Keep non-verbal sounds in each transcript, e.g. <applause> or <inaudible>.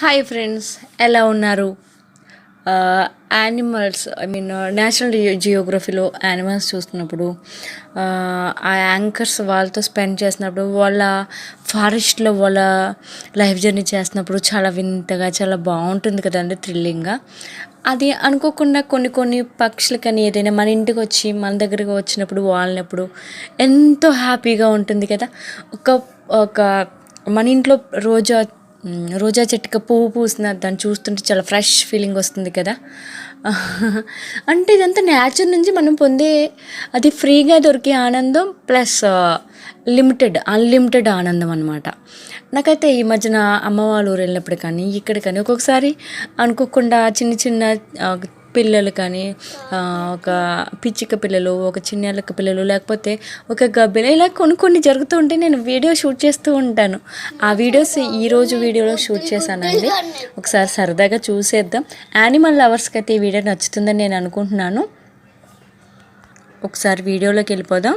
Hi friends ఎలా ఉన్నారు? Animals I mean national జియోగ్రఫీలో యానిమల్స్ చూస్తున్నప్పుడు ఆ, యాంకర్స్ వాళ్ళతో స్పెండ్ చేసినప్పుడు వాళ్ళ ఫారెస్ట్లో వాళ్ళ లైఫ్ జర్నీ చేస్తున్నప్పుడు చాలా వింతగా చాలా బాగుంటుంది కదండి థ్రిల్లింగ్గా అది అనుకోకుండా కొన్ని కొన్ని పక్షులు కానీ ఏదైనా మన ఇంటికి వచ్చి మన దగ్గరకు వచ్చినప్పుడు వాళ్ళనప్పుడు ఎంతో హ్యాపీగా ఉంటుంది కదా. ఒక ఒక మన ఇంట్లో రోజా రోజా చెట్టుకి పువ్వు పూసిన దాన్ని చూస్తుంటే చాలా ఫ్రెష్ ఫీలింగ్ వస్తుంది కదా. <laughs> అంటే ఇదంతా నేచర్ నుంచి మనం పొందే అది ఫ్రీగా దొరికే ఆనందం ప్లస్ లిమిటెడ్ అన్లిమిటెడ్ ఆనందం అనమాట నాకైతే ఈ మధ్యన అమ్మ వాళ్ళ ఊరు వెళ్ళినప్పుడు కానీ ఇక్కడ కానీ ఒక్కొక్కసారి అనుకోకుండా చిన్న చిన్న పిల్లలు కానీ ఒక పిచ్చిక పిల్లలు ఒక చిన్నెలక పిల్లలు లేకపోతే ఒక గబ్బిల ఇలా కొన్ని కొన్ని జరుగుతూ ఉంటే నేను వీడియో షూట్ చేస్తూ ఉంటాను. ఆ వీడియోస్ ఈరోజు వీడియోలో షూట్ చేశానండి. ఒకసారి సరదాగా చూసేద్దాం. యానిమల్ లవర్స్కి అయితే ఈ వీడియో నచ్చుతుందని నేను అనుకుంటున్నాను. ఒకసారి వీడియోలోకి వెళ్ళిపోదాం.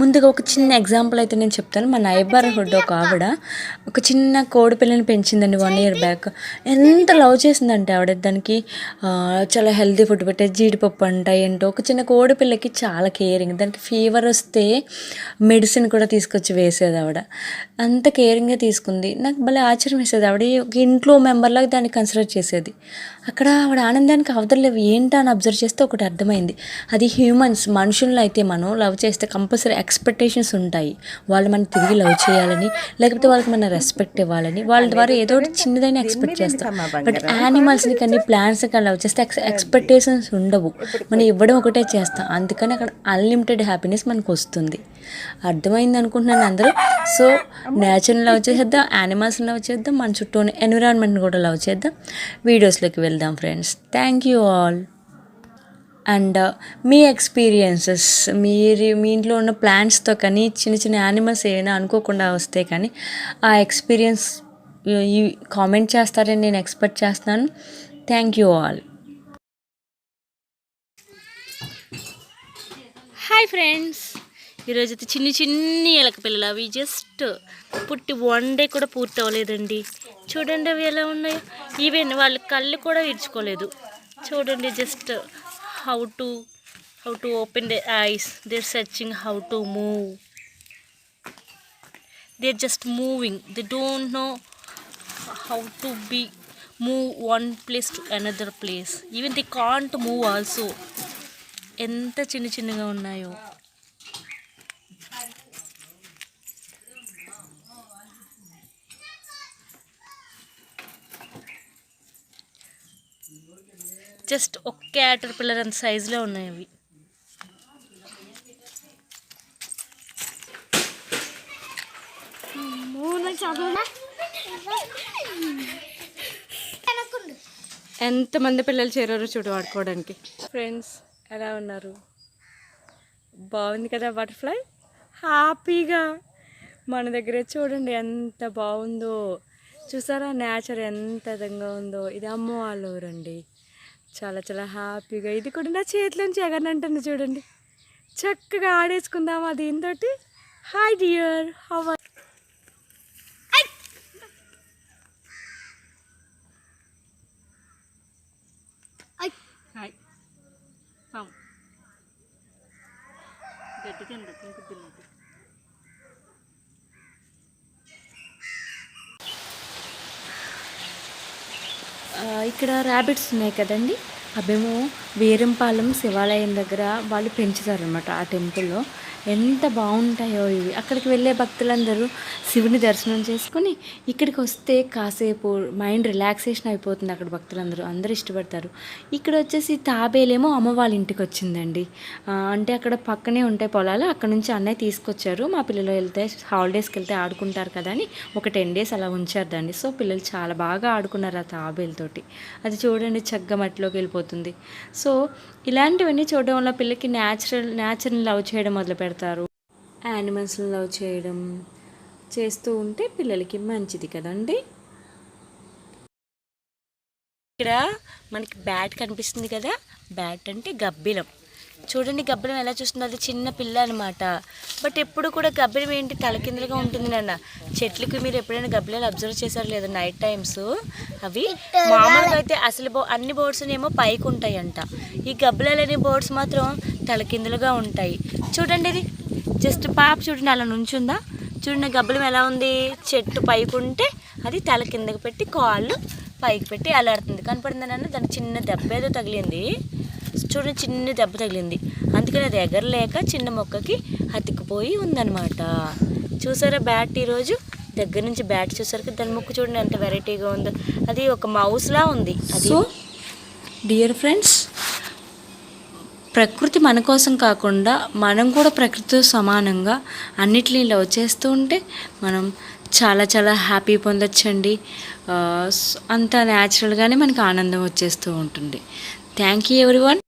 ముందుగా ఒక చిన్న ఎగ్జాంపుల్ అయితే నేను చెప్తాను. మా నైబర్హుడ్ ఒక ఆవిడ ఒక చిన్న కోడి పిల్లని పెంచిందండి వన్ ఇయర్ బ్యాక్ ఎంత లవ్ చేసిందంటే ఆవిడ. దానికి చాలా హెల్తీ ఫుడ్ పెట్టే జీడిపప్పు అంట ఏంటో. ఒక చిన్న కోడి పిల్లకి చాలా కేరింగ్ దానికి ఫీవర్ వస్తే మెడిసిన్ కూడా తీసుకొచ్చి వేసేది ఆవిడ. అంత కేరింగ్గా తీసుకుంది. నాకు భలే ఆశ్చర్యం వేసేది. ఆవిడ ఒక ఇంట్లో మెంబర్లాగా దాన్ని కన్సిడర్ చేసేది. అక్కడ ఆవిడ ఆనందానికి అవతలేవు ఏంటా అని అబ్జర్వ్ చేస్తే ఒకటి అర్థమైంది. అది హ్యూమన్స్ మనుషుల్లో అయితే మనం లవ్ చేస్తే కంపల్సరీ ఎక్స్పెక్టేషన్స్ ఉంటాయి. వాళ్ళు మనం తిరిగి లవ్ చేయాలని లేకపోతే వాళ్ళకి మన రెస్పెక్ట్ ఇవ్వాలని వాళ్ళ ద్వారా ఏదో ఒకటి చిన్నదైనా ఎక్స్పెక్ట్ చేస్తాం బట్ యానిమల్స్ని కానీ ప్లాంట్స్ కానీ లవ్ చేస్తే ఎక్స్పెక్టేషన్స్ ఉండవు. మనం ఇవ్వడం ఒకటే చేస్తాం. అందుకని అక్కడ అన్లిమిటెడ్ హ్యాపీనెస్ మనకు వస్తుంది. అర్థమైంది అనుకుంటున్నాను అందరూ? సో నేచర్ని లవ్ చేసేద్దాం యానిమల్స్ని లవ్ చేద్దాం మన చుట్టూ ఉన్న ఎన్విరాన్మెంట్ని కూడా లవ్ చేద్దాం. వీడియోస్లోకి వెళ్దాం friends thank you all and me experiences మీరు మీ ఇంట్లో ఉన్న ప్లాంట్స్తో కానీ చిన్న చిన్న యానిమల్స్ ఏమైనా అనుకోకుండా వస్తే కానీ ఆ ఎక్స్పీరియన్స్ ఈ కామెంట్ చేస్తారని నేను ఎక్స్పెక్ట్ చేస్తున్నాను. Thank you all. Hi friends. ఈరోజు అయితే చిన్ని చిన్ని ఎలక పిల్లలు. అవి జస్ట్ పుట్టి వన్ డే కూడా పూర్తి అవ్వలేదండి. చూడండి అవి ఎలా ఉన్నాయో. ఈవెన్ వాళ్ళ కళ్ళు కూడా విడుచుకోలేదు చూడండి just how to how to open the eyes they're searching how to move they just moving they don't know how to be move one place to another place even they can't move also ఎంత చిన్న చిన్నగా ఉన్నాయో. Just ఒక క్యాటర్ pillar అంత సైజులో ఉన్నాయి అవి. ఎంతమంది పిల్లలు చేరారో చూడు ఆడుకోవడానికి. ఫ్రెండ్స్ ఎలా ఉన్నారు? బాగుంది కదా బటర్ఫ్లై? హ్యాపీగా మన దగ్గర చూడండి ఎంత బాగుందో. చూసారా నేచర్ ఎంత విధంగా ఉందో. ఇది అమ్మ వాళ్ళ ఊరండి. చాలా చాలా హ్యాపీగా. ఇది కూడా నా చేతిలోంచి ఎగనంటుంది చూడండి. చక్కగా ఆడేసుకుందామా దీంతో హాయ్ డియర్ హవ్ హాయ్ గడ్డి ఇక్కడ ర్యాబిట్స్ ఉన్నాయి కదండి. అవేమో వేరంపాలెం శివాలయం దగ్గర వాళ్ళు పెంచుతారనమాట ఆ టెంపుల్లో ఎంత బాగుంటాయో ఇవి. అక్కడికి వెళ్ళే భక్తులందరూ శివుని దర్శనం చేసుకొని ఇక్కడికి వస్తే కాసేపు మైండ్ రిలాక్సేషన్ అయిపోతుంది అక్కడ భక్తులందరూ. అందరూ ఇష్టపడతారు. ఇక్కడ వచ్చేసి తాబేలేమో అమ్మ వాళ్ళ ఇంటికి వచ్చిందండి. అంటే అక్కడ పక్కనే ఉంటాయి పొలాలు. అక్కడ నుంచి అన్నయ్య తీసుకొచ్చారు. మా పిల్లలు వెళ్తే హాలిడేస్కి వెళ్తే ఆడుకుంటారు కదా అని ఒక టెన్ డేస్ అలా ఉంచారు దాన్ని సో పిల్లలు చాలా బాగా ఆడుకున్నారు ఆ తాబేలుతోటి అది చూడండి చక్కగా మట్టిలోకి వెళ్ళిపోతుంది. సో ఇలాంటివన్నీ చూడడం వల్ల పిల్లకి న్యాచురల్ న్యాచురల్ లవ్ చేయడం మొదలు పెడతారు యానిమల్స్ని లవ్ చేయడం చేస్తూ ఉంటే పిల్లలకి మంచిది కదండి. ఇక్కడ మనకి బ్యాట్ కనిపిస్తుంది కదా. బ్యాట్ అంటే గబ్బిలం. చూడండి గబ్బలం ఎలా చూస్తుందో. అది చిన్న పిల్ల అనమాట బట్ ఎప్పుడు కూడా గబ్బలం ఏంటి? తలకిందులుగా ఉంటుంది నాన్న. చెట్లకి మీరు ఎప్పుడైనా గబ్బలాలు అబ్జర్వ్ చేశారు లేదా? నైట్ టైమ్స్ అవి మామూలుగా అయితే అసలు బో అన్ని బోర్డ్స్ ఏమో పైకి ఉంటాయంట. ఈ గబ్బలాలు అనే బోర్డ్స్ మాత్రం తలకిందులుగా ఉంటాయి. చూడండి ఇది. జస్ట్ పాప చూడండి అలా నుంచుందా. చూడండి గబ్బలం ఎలా ఉంది. చెట్టు పైకి ఉంటే అది తల కిందకి పెట్టి కాళ్ళు పైకి పెట్టి అలాడుతుంది కనపడింది నాన్న? దానికి చిన్న దెబ్బ ఏదో తగిలింది. చూడండి చిన్న దెబ్బ తగిలింది. అందుకని అది ఎగరలేక చిన్న మొక్కకి అతికిపోయి ఉందన్నమాట. చూసారా బ్యాట్ ఈరోజు? దగ్గర నుంచి బ్యాట్ చూసారు దాని ముక్కు చూడండి ఎంత వెరైటీగా ఉందో. అది ఒక మౌస్లా ఉంది. అది డియర్ ఫ్రెండ్స్ ప్రకృతి మన కోసం కాకుండా మనం కూడా ప్రకృతితో సమానంగా అన్నిటిని లవ్ చేస్తూ ఉంటే మనం చాలా చాలా హ్యాపీ పొందొచ్చండి. అంత న్యాచురల్గానే మనకి ఆనందం వచ్చేస్తూ ఉంటుంది. Thank you everyone